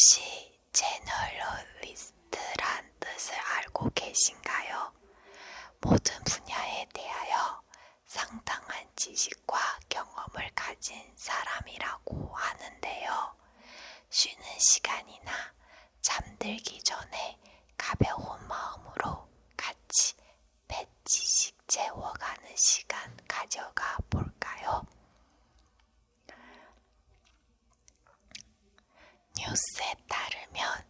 혹시 제너럴리스트란 뜻을 알고 계신가요? 모든 분야에 대하여 상당한 지식과 경험을 가진 사람이라고 하는데요. 쉬는 시간이나 잠들기 전에 가벼운 마음으로 같이 배지식 채워가는 시간 가져가 볼까요? 뉴스에 따르면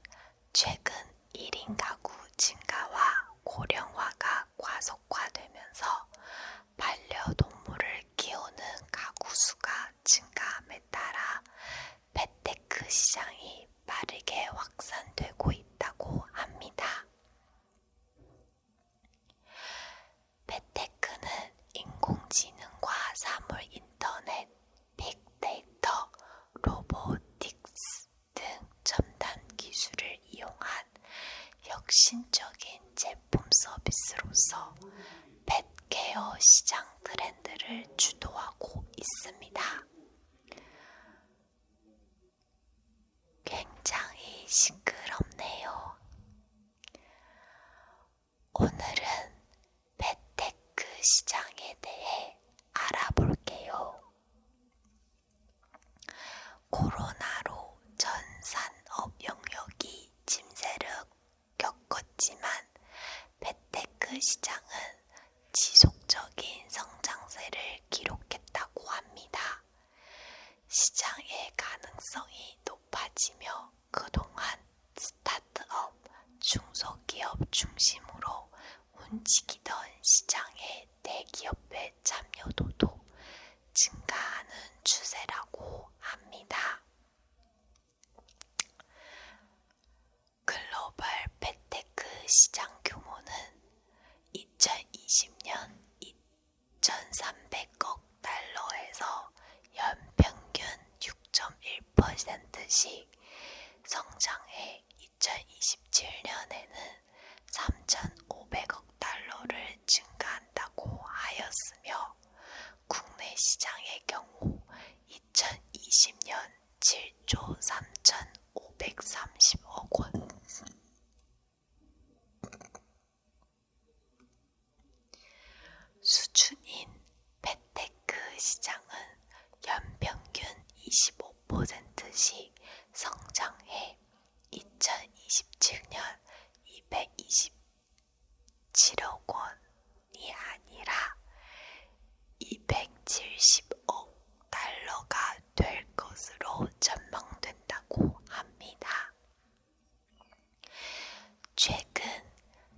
최근 1인 가구 증가와 고령화가 과속화되면서 반려동물을 키우는 가구 수가 증가함에 따라 펫테크 시장이 빠르게 확산되고 있다고 합니다. 펫테크는 인공지능과 사물 인터넷, 빅데이터, 로보틱스 등 첨단 기술을 이용한 혁신적인 제품 서비스로서 펫케어 시장 트렌드를 주도하고 있습니다. 굉장히 시끄럽네요. 오늘은 펫테크 시장에 대해 알아볼게요. 코로나로 전 산업 영역이 침체를 겪었지만 펫테크 시장은 지속적인 성장세를 기록했다고 합니다. 시장의 가능성이 높아지며 그동안 스타트업, 중소기업 중심으로 움직이던 시장의 대기업의 참여도도 증가하는 추세라고 합니다. 글로벌 펫테크 시장 규모는 2020년 2,300억 달러에서 연평균 6.1%씩 성장해 2027년에는 3,500억 달러를 증가한다고 하였으며 국내 시장의 경우 2020년 7조 3,530억 원 수준인 펫테크 시장은 연평균 25%씩 성장해 2027년 227억 원이 아니라 270억 달러가 될 것으로 전망된다고 합니다. 최근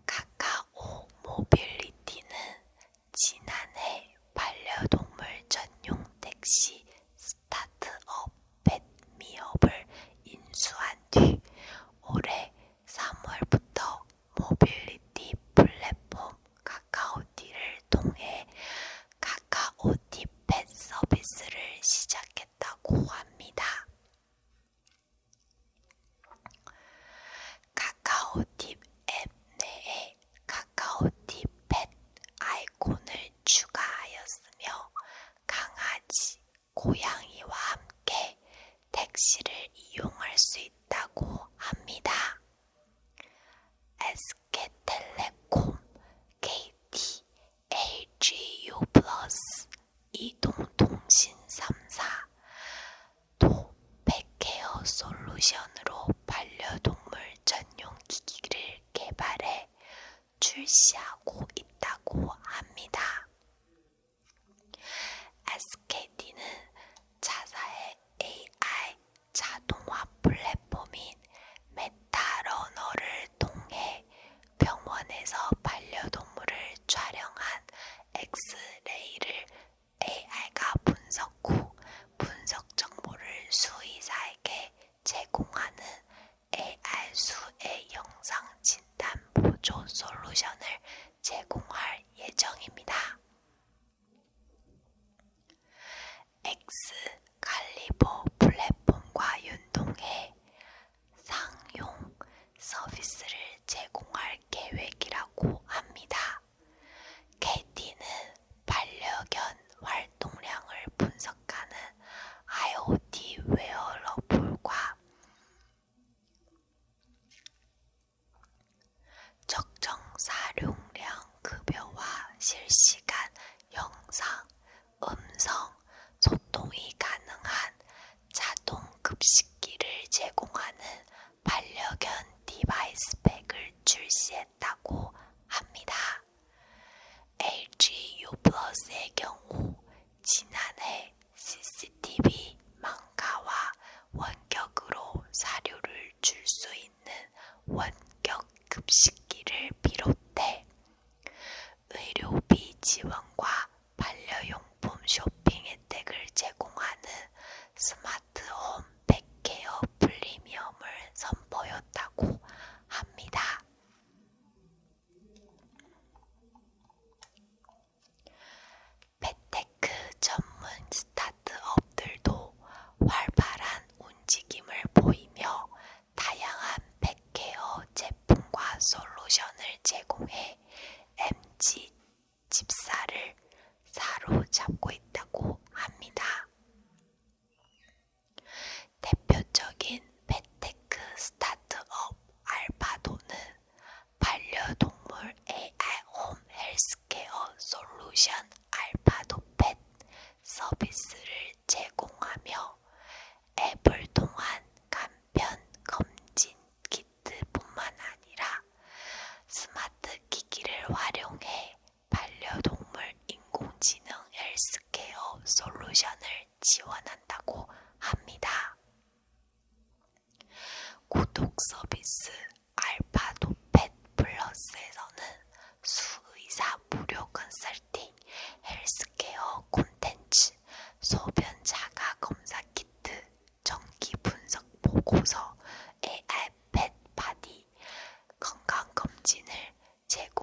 카카오 모빌리티는 지난해 반려동물 전용 택시 스타트업 펫미업을 인수한 뒤 올해 3월부터 모빌리티 플랫폼 카카오티를 통해 카카오티 펫 서비스를 시작했다고 합니다. 카카오팁 앱 내에 카카오팁 펫 아이콘을 추가하였으며 강아지, 고양이 公司。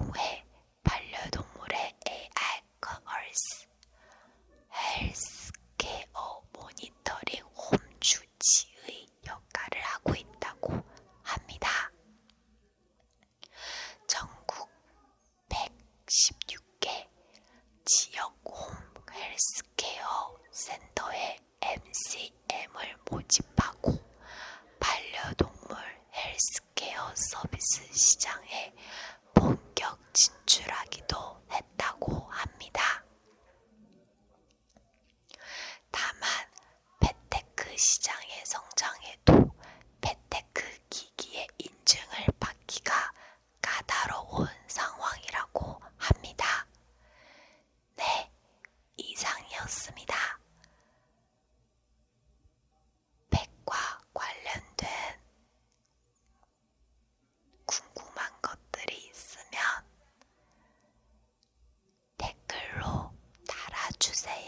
5회 반려동물의 AI 커얼스 헬스케어 모니터링 홈주치의 역할을 하고 있다고 합니다. 전국 116개 지역 홈 헬스케어 센터의 MCM을 모집하고 반려동물 헬스케어 서비스 시장에 진출하기도 했다고 합니다. 다만 펫테크 시장의 성장에도 펫테크 기기의 인증을 받기가 까다로운 상황이라고 합니다. 네, 이상이었습니다. 펫과 관련된 궁금한 것들이 있으면 댓글로 달아 주세요.